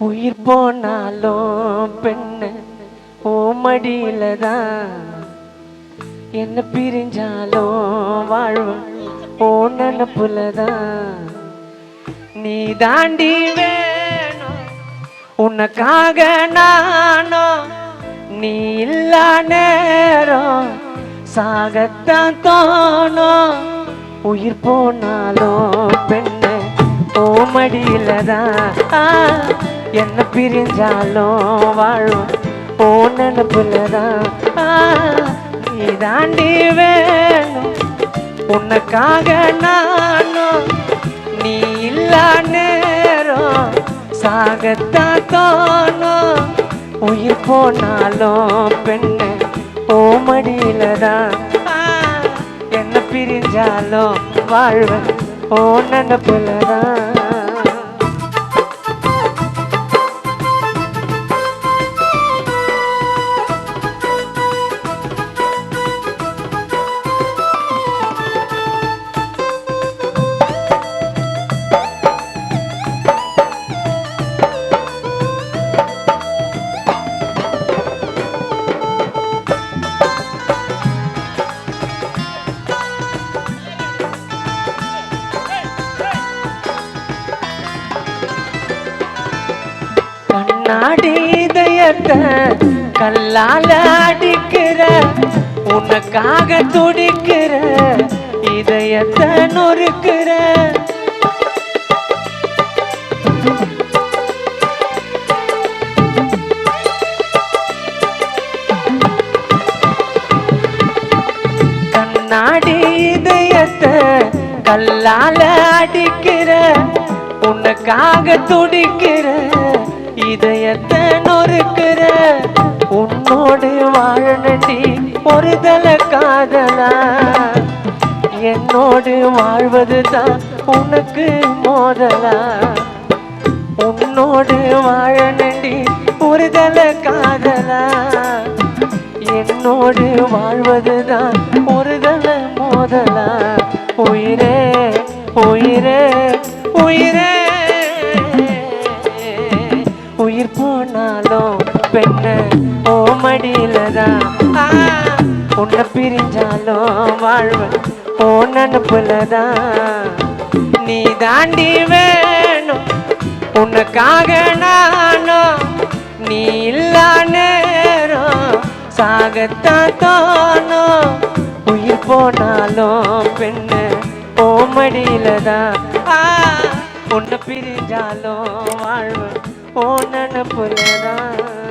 உயிர் போனாலும் பெண்ணு ஓ மடியில தான் என்ன பிரிஞ்சாலும் வாழ்வும் ஓ நினப்புல தான் நீ தாண்டி வேணும் உனக்காக நானும் நீ இல்லா நேரம் சாகத்தான் தோணும் உயிர் போனாலும் பெண்ணு ஓ மடியில தான் என்ன பிரிஞ்சாலும் வாழும். ஓ நினப்புல நீ தாண்டி வேணும். உனக்காக நானும் நீ இல்லா நேரம். சாகத்தான் தோணும் உயிர் போனாலும் பெண்ணு ஓ மடியில தான் என்ன பிரிஞ்சாலும் வாழ்வன் ஓ நினப்புலதான் கண்ணாடி இதயத்தை கல்லால அடிக்கிற உனக்காக துடிக்கிற இதயத்தை நொறுக்கிற. கண்ணாடி இதயத்தை கல்லால அடிக்கிற உனக்காக துடிக்கிற இதயத்தை நொறுக்குற. உன்னோடு வாழனடி ஒரு தல காதலா. என்னோடு வாழ்வதுதான் உனக்கு மோதலா. உன்னோடு வாழனடி ஒரு தல காதலா. என்னோடு வாழ்வதுதான் ஒரு தல மோதலா. போனாலும் பெண்ண ஓ மடியில உன்னை பிரிஞ்சாலும் வாழ்வேன் ஓ நினப்புல நீ தாண்டி வேணும் உனக்காக நானும் நீ இல்லா நேரம் சாகத்தான் தோணும் உயிர் போனாலும் பெண்ணு ஓ மடியில உன்னை பிரிஞ்சாலும் வாழ்வேன் போன புலதான்